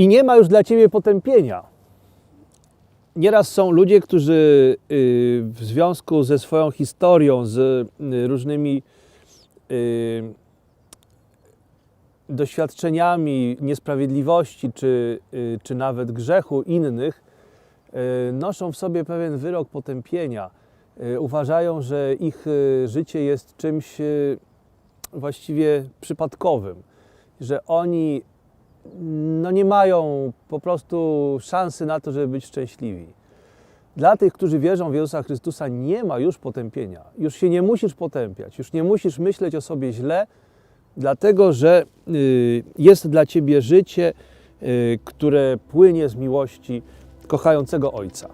I nie ma już dla ciebie potępienia. Nieraz są ludzie, którzy y, w związku ze swoją historią, z y, różnymi y, doświadczeniami niesprawiedliwości czy, czy nawet grzechu innych, noszą w sobie pewien wyrok potępienia. Uważają, że ich życie jest czymś właściwie przypadkowym, że oni no nie mają po prostu szansy na to, żeby być szczęśliwi. Dla tych, którzy wierzą w Jezusa Chrystusa, nie ma już potępienia. Już się nie musisz potępiać, już nie musisz myśleć o sobie źle, dlatego że y, jest dla ciebie życie, y, które płynie z miłości kochającego Ojca.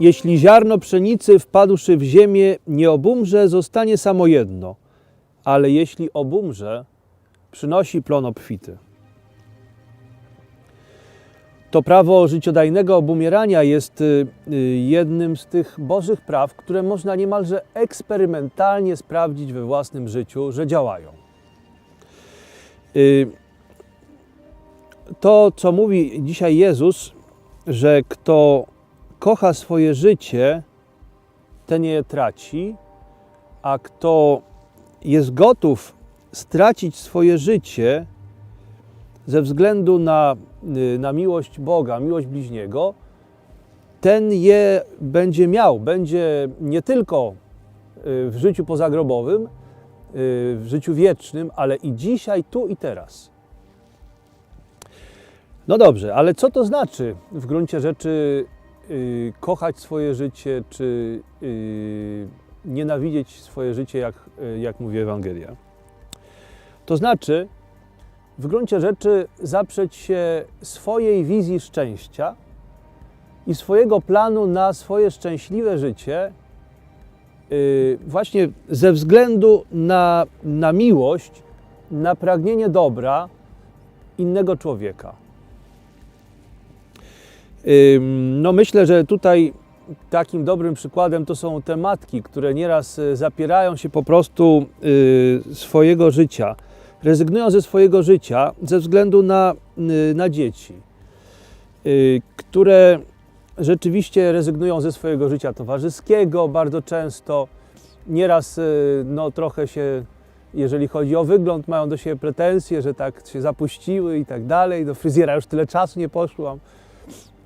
Jeśli ziarno pszenicy wpadłszy w ziemię nie obumrze, zostanie samo jedno, ale jeśli obumrze, przynosi plon obfity. To prawo życiodajnego obumierania jest y, y, jednym z tych bożych praw, które można niemalże eksperymentalnie sprawdzić we własnym życiu, że działają. Y, To, co mówi dzisiaj Jezus, że kto kocha swoje życie, ten je traci, a kto jest gotów stracić swoje życie ze względu na, y, na miłość Boga, miłość bliźniego, ten je będzie miał. Będzie nie tylko y, w życiu pozagrobowym, y, w życiu wiecznym, ale i dzisiaj, tu i teraz. No dobrze, ale co to znaczy w gruncie rzeczy y, kochać swoje życie, czy y, nienawidzieć swoje życie, jak, y, jak mówi Ewangelia? To znaczy, w gruncie rzeczy, zaprzeć się swojej wizji szczęścia i swojego planu na swoje szczęśliwe życie, właśnie ze względu na, na miłość, na pragnienie dobra innego człowieka. No myślę, że tutaj takim dobrym przykładem to są te matki, które nieraz y, zapierają się po prostu y, swojego życia, rezygnują ze swojego życia ze względu na, y, na dzieci, które rzeczywiście rezygnują ze swojego życia towarzyskiego bardzo często. Nieraz no, trochę się, jeżeli chodzi o wygląd, mają do siebie pretensje, że tak się zapuściły i tak dalej. Do fryzjera już tyle czasu nie poszłam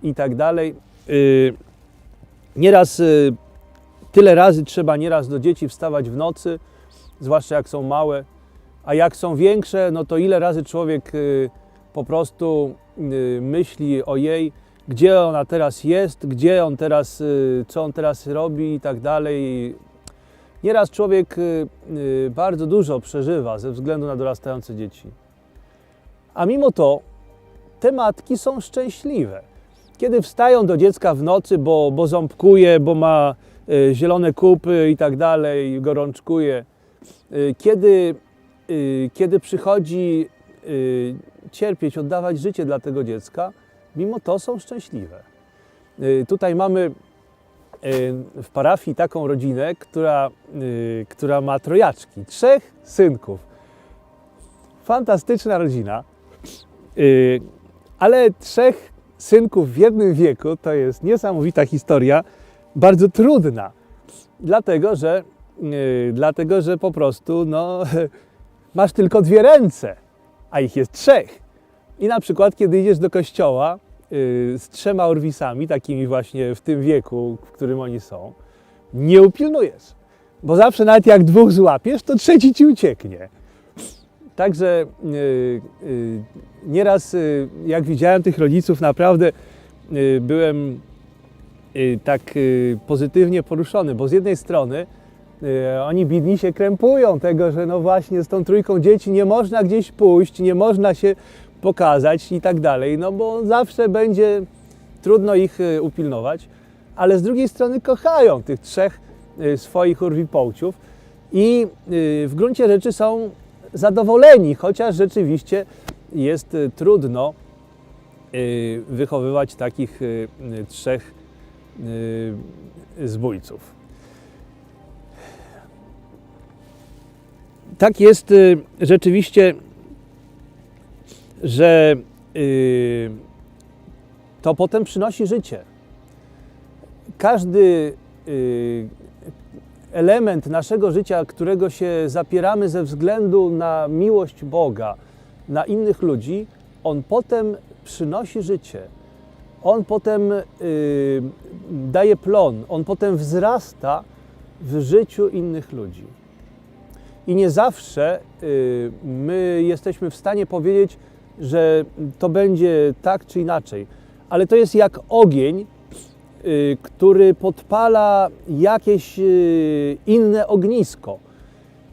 i tak dalej. Y, Nieraz y, tyle razy trzeba nieraz do dzieci wstawać w nocy, zwłaszcza jak są małe, a jak są większe, no to ile razy człowiek y, po prostu myśli o jej, gdzie ona teraz jest, gdzie on teraz, co on teraz robi i tak dalej. Nieraz człowiek bardzo dużo przeżywa ze względu na dorastające dzieci. A mimo to te matki są szczęśliwe. Kiedy wstają do dziecka w nocy, bo, bo ząbkuje, bo ma y, zielone kupy i tak dalej, gorączkuje. Y, kiedy, y, kiedy przychodzi cierpieć, oddawać życie dla tego dziecka, mimo to są szczęśliwe. Tutaj mamy w parafii taką rodzinę, która, która ma trojaczki, trzech synków. Fantastyczna rodzina. Ale trzech synków w jednym wieku to jest niesamowita historia, bardzo trudna. Dlatego, że, yy, dlatego, że po prostu no, masz tylko dwie ręce, a ich jest trzech. I na przykład, kiedy idziesz do kościoła yy, z trzema orwisami, takimi właśnie w tym wieku, w którym oni są, nie upilnujesz. Bo zawsze nawet jak dwóch złapiesz, to trzeci ci ucieknie. Także y, y, nieraz, y, jak widziałem tych rodziców, naprawdę byłem tak pozytywnie poruszony, bo z jednej strony oni biedni się krępują tego, że no właśnie z tą trójką dzieci nie można gdzieś pójść, nie można się pokazać i tak dalej, no bo zawsze będzie trudno ich upilnować. ale z drugiej strony kochają tych trzech swoich urwipołciów i w gruncie rzeczy są zadowoleni, chociaż rzeczywiście jest y, trudno y, wychowywać takich y, trzech zbójców. Tak jest rzeczywiście, że to potem przynosi życie. Każdy element naszego życia, którego się zapieramy ze względu na miłość Boga, na innych ludzi, on potem przynosi życie. On potem y, daje plon, on potem wzrasta w życiu innych ludzi. I nie zawsze y, my jesteśmy w stanie powiedzieć, że to będzie tak czy inaczej, ale to jest jak ogień, który podpala jakieś y, inne ognisko.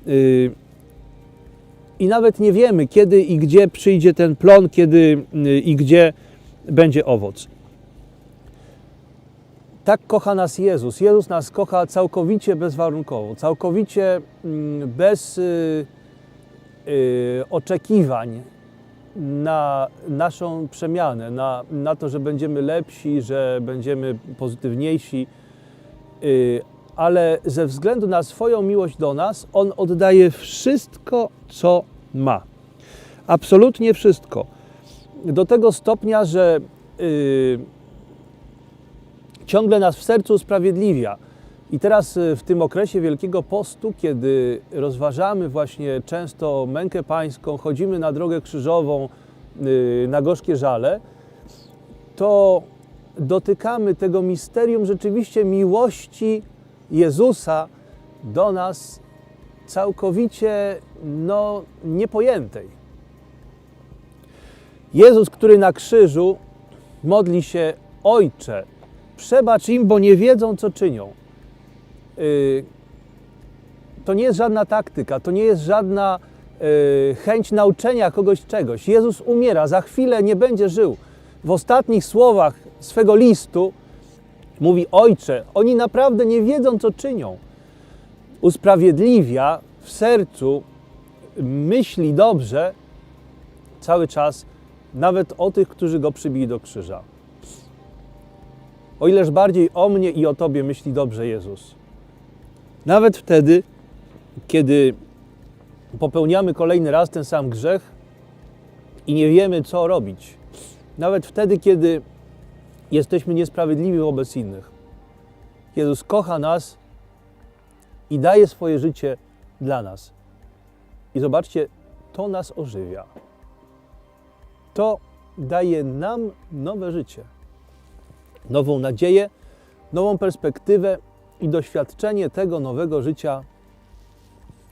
Y, I nawet nie wiemy, kiedy i gdzie przyjdzie ten plon, kiedy y, i gdzie będzie owoc. Tak kocha nas Jezus. Jezus nas kocha całkowicie bezwarunkowo, całkowicie mm, bez y, y, oczekiwań na naszą przemianę, na, na to, że będziemy lepsi, że będziemy pozytywniejsi, y, ale ze względu na swoją miłość do nas, On oddaje wszystko, co ma. Absolutnie wszystko. Do tego stopnia, że y, ciągle nas w sercu usprawiedliwia. I teraz y, w tym okresie Wielkiego Postu, kiedy rozważamy właśnie często mękę pańską, chodzimy na drogę krzyżową, y, na gorzkie żale, to dotykamy tego misterium rzeczywiście miłości Jezusa do nas całkowicie no, niepojętej. Jezus, który na krzyżu modli się Ojcze, przebacz im, bo nie wiedzą, co czynią. Yy, To nie jest żadna taktyka, to nie jest żadna yy, chęć nauczenia kogoś czegoś. Jezus umiera, za chwilę nie będzie żył. W ostatnich słowach swego listu mówi: Ojcze, oni naprawdę nie wiedzą, co czynią. Usprawiedliwia w sercu, myśli dobrze cały czas, nawet o tych, którzy go przybili do krzyża. O ileż bardziej o mnie i o Tobie myśli dobrze Jezus. Nawet wtedy, kiedy popełniamy kolejny raz ten sam grzech i nie wiemy, co robić. Nawet wtedy, kiedy jesteśmy niesprawiedliwi wobec innych. Jezus kocha nas i daje swoje życie dla nas. I zobaczcie, to nas ożywia. To daje nam nowe życie nową nadzieję, nową perspektywę i doświadczenie tego nowego życia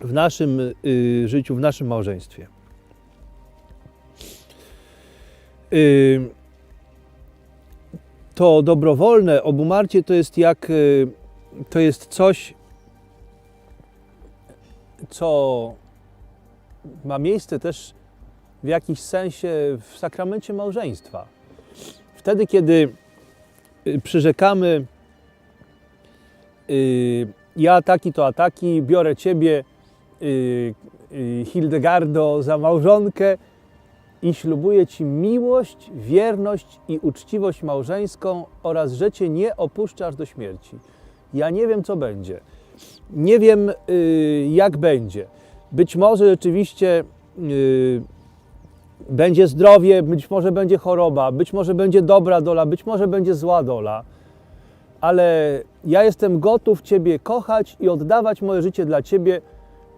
w naszym y, życiu, w naszym małżeństwie. Y, to dobrowolne obumarcie to jest jak y, to jest coś, co ma miejsce też w jakiś sensie w sakramencie małżeństwa. Wtedy, kiedy y, przyrzekamy ja taki to ataki, biorę Ciebie y, y, Hildegardo za małżonkę i ślubuję Ci miłość, wierność i uczciwość małżeńską oraz, że Cię nie opuszczasz do śmierci. Ja nie wiem, co będzie. Nie wiem, y, jak będzie. Być może rzeczywiście y, będzie zdrowie, być może będzie choroba, być może będzie dobra dola, być może będzie zła dola, ale ja jestem gotów Ciebie kochać i oddawać moje życie dla Ciebie,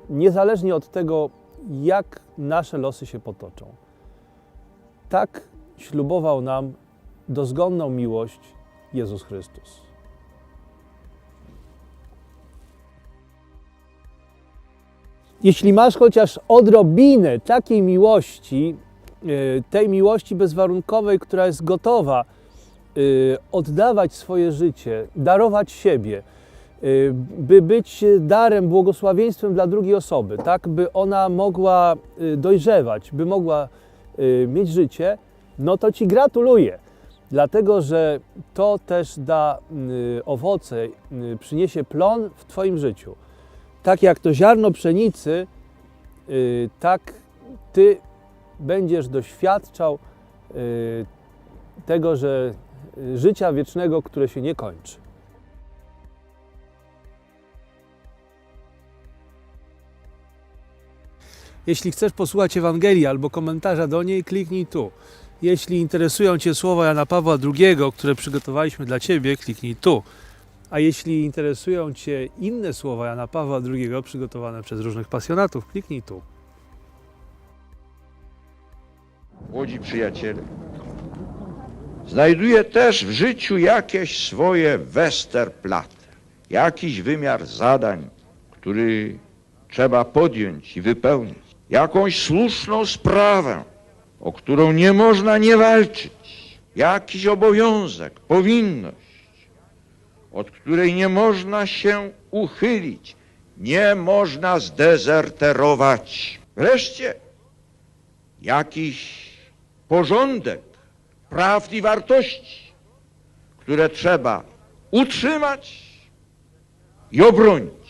niezależnie od tego, jak nasze losy się potoczą. Tak ślubował nam dozgonną miłość Jezus Chrystus. Jeśli masz chociaż odrobinę takiej miłości, y, tej miłości bezwarunkowej, która jest gotowa oddawać swoje życie, darować siebie, y, by być darem, błogosławieństwem dla drugiej osoby, tak by ona mogła y, dojrzewać, by mogła y, mieć życie, no to Ci gratuluję. dlatego że to też da y, owoce, y, przyniesie plon w Twoim życiu. Tak jak to ziarno pszenicy, y, tak Ty będziesz doświadczał y, tego, że y, życia wiecznego, które się nie kończy. Jeśli chcesz posłuchać Ewangelii albo komentarza do niej, kliknij tu. Jeśli interesują Cię słowa Jana Pawła II, które przygotowaliśmy dla Ciebie, kliknij tu. A jeśli interesują Cię inne słowa Jana Pawła II przygotowane przez różnych pasjonatów, kliknij tu. Młodzi przyjaciele, znajduje też w życiu jakieś swoje Westerplatte, jakiś wymiar zadań, który trzeba podjąć i wypełnić, jakąś słuszną sprawę, o którą nie można nie walczyć, jakiś obowiązek, powinność, od której nie można się uchylić, nie można zdezerterować. Wreszcie jakiś porządek praw i wartości, które trzeba utrzymać i obronić.